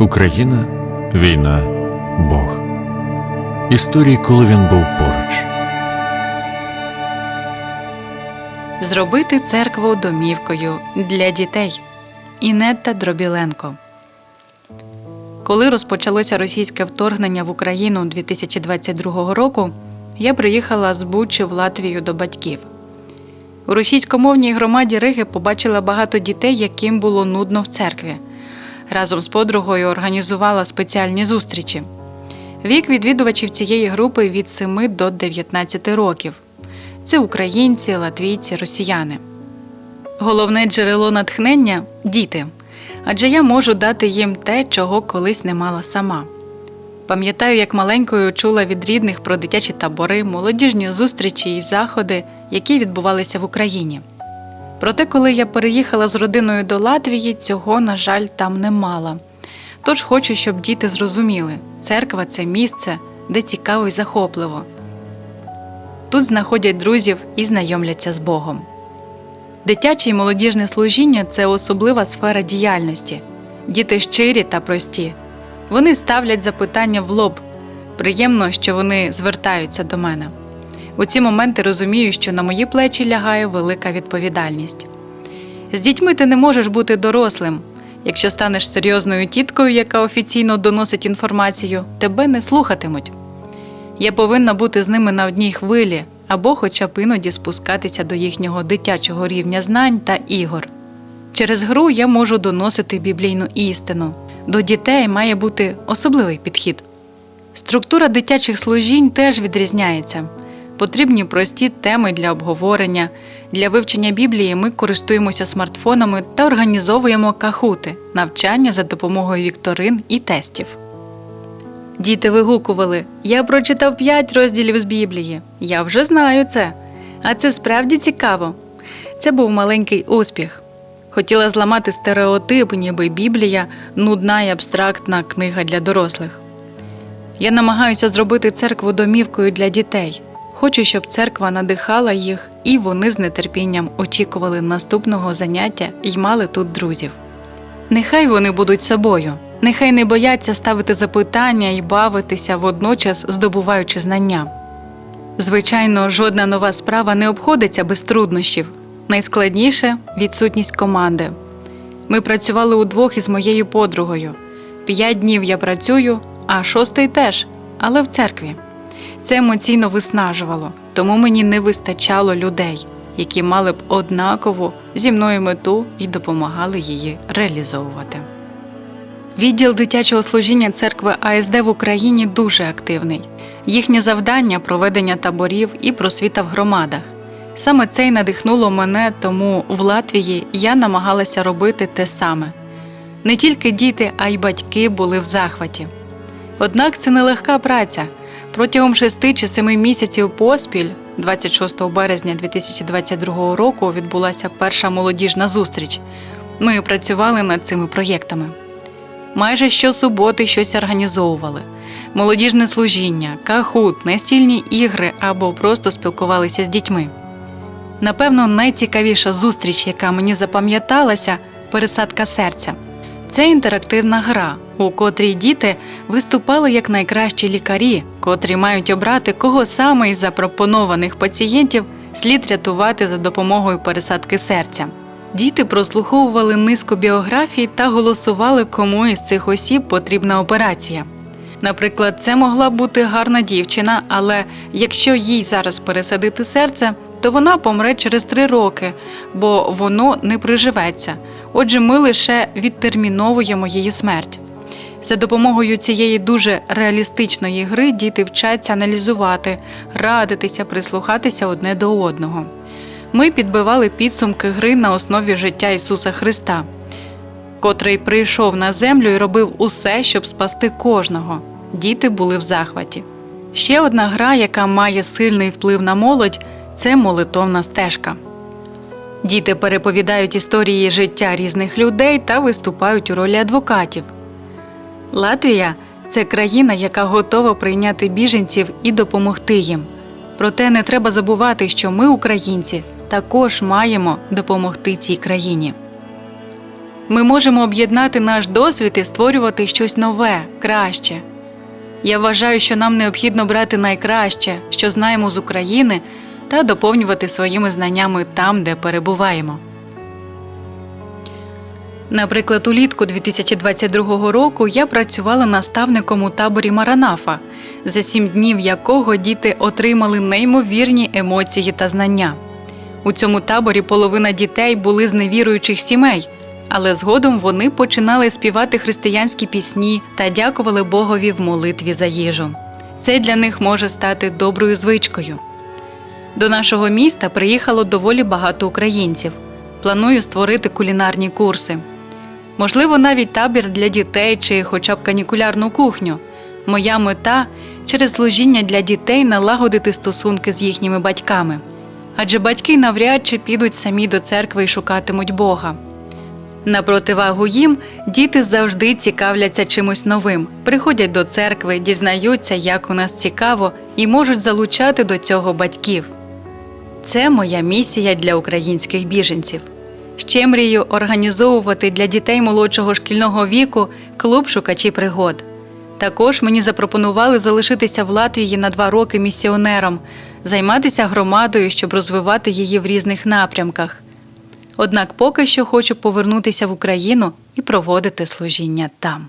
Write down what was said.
Україна, війна, Бог. Історії, коли він був поруч. Зробити церкву домівкою для дітей. Інетта Дробіленко. Коли розпочалося російське вторгнення в Україну 2022 року, я приїхала з Бучі в Латвію до батьків. У російськомовній громаді Риги побачила багато дітей, яким було нудно в церкві. Разом з подругою організувала спеціальні зустрічі. Вік відвідувачів цієї групи від 7 до 19 років. Це українці, латвійці, росіяни. Головне джерело натхнення діти. Адже я можу дати їм те, чого колись не мала сама. Пам'ятаю, як маленькою чула від рідних про дитячі табори, молодіжні зустрічі і заходи, які відбувалися в Україні. Проте, коли я переїхала з родиною до Латвії, цього, на жаль, там не мала. Тож хочу, щоб діти зрозуміли, церква це місце, де цікаво і захопливо. Тут знаходять друзів і знайомляться з Богом. Дитяче і молодіжне служіння це особлива сфера діяльності. Діти щирі та прості. Вони ставлять запитання в лоб. Приємно, що вони звертаються до мене. У ці моменти розумію, що на мої плечі лягає велика відповідальність. З дітьми ти не можеш бути дорослим. Якщо станеш серйозною тіткою, яка офіційно доносить інформацію, тебе не слухатимуть. Я повинна бути з ними на одній хвилі або хоча б іноді спускатися до їхнього дитячого рівня знань та ігор. Через гру я можу доносити біблійну істину. До дітей має бути особливий підхід. Структура дитячих служінь теж відрізняється. Потрібні прості теми для обговорення. Для вивчення Біблії ми користуємося смартфонами та організовуємо кахути навчання за допомогою вікторин і тестів. Діти вигукували: Я прочитав п'ять розділів з Біблії. Я вже знаю це. А це справді цікаво. Це був маленький успіх. Хотіла зламати стереотип, ніби Біблія нудна і абстрактна книга для дорослих. Я намагаюся зробити церкву домівкою для дітей. Хочу, щоб церква надихала їх, і вони з нетерпінням очікували наступного заняття і мали тут друзів. Нехай вони будуть собою, нехай не бояться ставити запитання і бавитися, водночас здобуваючи знання. Звичайно, жодна нова справа не обходиться без труднощів. Найскладніше відсутність команди. Ми працювали удвох із моєю подругою. П'ять днів я працюю, а шостий теж, але в церкві. Це емоційно виснажувало, тому мені не вистачало людей, які мали б однакову зі мною мету і допомагали її реалізовувати. Відділ дитячого служіння церкви АСД в Україні дуже активний. Їхнє завдання проведення таборів і просвіта в громадах. Саме це й надихнуло мене, тому в Латвії я намагалася робити те саме. Не тільки діти, а й батьки були в захваті. Однак це нелегка праця. Протягом шести чи семи місяців поспіль, 26 березня 2022 року, відбулася перша молодіжна зустріч. Ми працювали над цими проєктами. Майже щосуботи щось організовували: молодіжне служіння, кахут, настільні ігри або просто спілкувалися з дітьми. Напевно, найцікавіша зустріч, яка мені запам'яталася пересадка серця. Це інтерактивна гра, у котрій діти виступали як найкращі лікарі, котрі мають обрати, кого саме із запропонованих пацієнтів слід рятувати за допомогою пересадки серця. Діти прослуховували низку біографій та голосували, кому із цих осіб потрібна операція. Наприклад, це могла бути гарна дівчина, але якщо їй зараз пересадити серце, то вона помре через три роки, бо воно не приживеться. Отже, ми лише відтерміновуємо її смерть. За допомогою цієї дуже реалістичної гри діти вчаться аналізувати, радитися, прислухатися одне до одного. Ми підбивали підсумки гри на основі життя Ісуса Христа, котрий прийшов на землю і робив усе, щоб спасти кожного. Діти були в захваті. Ще одна гра, яка має сильний вплив на молодь, це молитовна стежка. Діти переповідають історії життя різних людей та виступають у ролі адвокатів. Латвія це країна, яка готова прийняти біженців і допомогти їм. Проте не треба забувати, що ми, українці, також маємо допомогти цій країні. Ми можемо об'єднати наш досвід і створювати щось нове, краще. Я вважаю, що нам необхідно брати найкраще, що знаємо з України, та доповнювати своїми знаннями там, де перебуваємо. Наприклад, улітку 2022 року я працювала наставником у таборі Маранафа, за сім днів якого діти отримали неймовірні емоції та знання. У цьому таборі половина дітей були з невіруючих сімей, але згодом вони починали співати християнські пісні та дякували Богові в молитві за їжу. Це для них може стати доброю звичкою. До нашого міста приїхало доволі багато українців. Планую створити кулінарні курси. Можливо, навіть табір для дітей чи хоча б канікулярну кухню. Моя мета через служіння для дітей налагодити стосунки з їхніми батьками. Адже батьки навряд чи підуть самі до церкви і шукатимуть Бога. На противагу їм діти завжди цікавляться чимось новим, приходять до церкви, дізнаються, як у нас цікаво, і можуть залучати до цього батьків. Це моя місія для українських біженців. Ще мрію організовувати для дітей молодшого шкільного віку клуб шукачі пригод. Також мені запропонували залишитися в Латвії на два роки місіонером, займатися громадою, щоб розвивати її в різних напрямках. Однак поки що хочу повернутися в Україну і проводити служіння там.